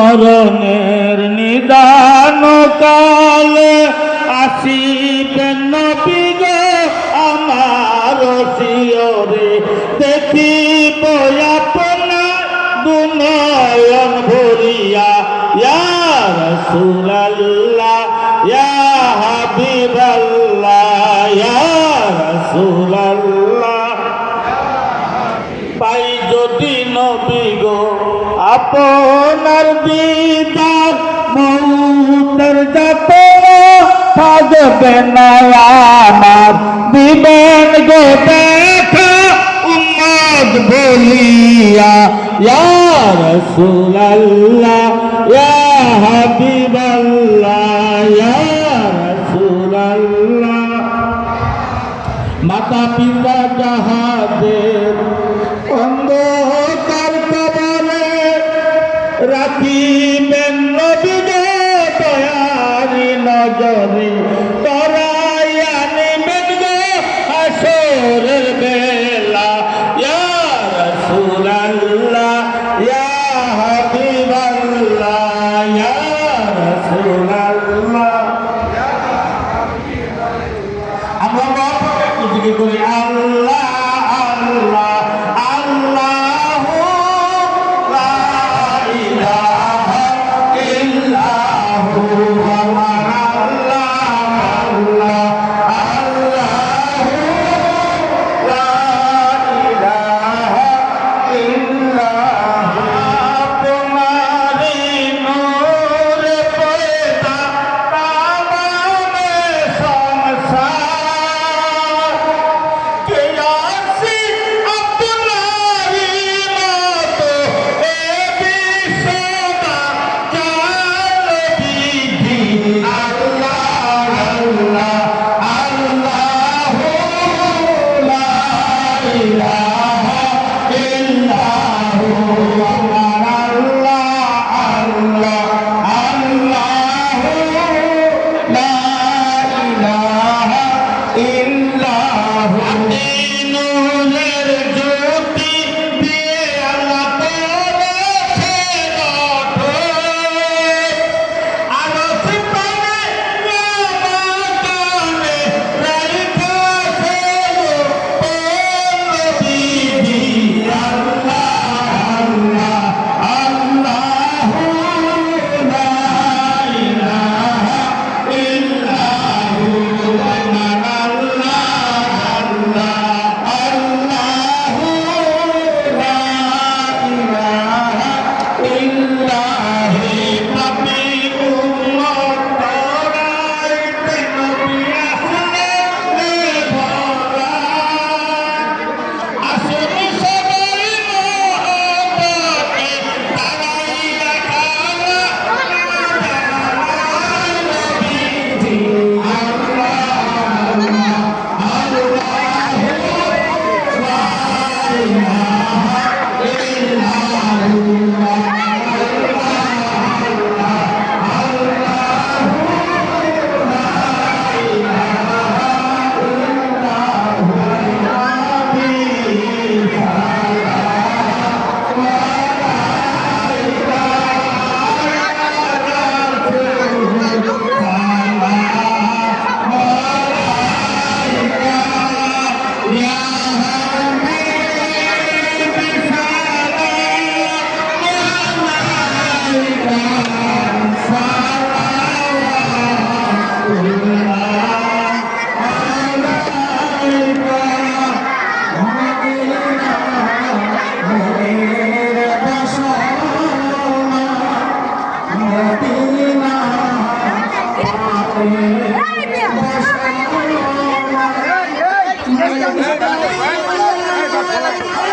মরণের নিদান কালে আসিবেন নবী গো আমার শিওরে দেখিব আপনার দুনয়ন ভরিয়া। ইয়া রাসূলুল্লাহ, ইয়া হাবিবাল্লাহ, ইয়া রাসূলুল্লাহ। পাই যদি নবী আপনার দিদার মৌতের যাতে থাকবে না আমার। দিবেন গো দেখা, উম্মত বলিয়া, ইয়া রাসূলুল্লাহ, ইয়া হাবিবাল্লাহ, ইয়া রাসূলুল্লাহ। মাতা পিতা যাহাদের রাখিবেন নবীগে দয়ারি নজরে, তরাইয়া নেবেন গো আসরের বেলা। ইয়া রাসূলুল্লাহ, ইয়া হাবিবাল্লাহ, ইয়া রাসূলুল্লাহ। আমরা বাপ জিকির করি, আল্লাহ Thank you.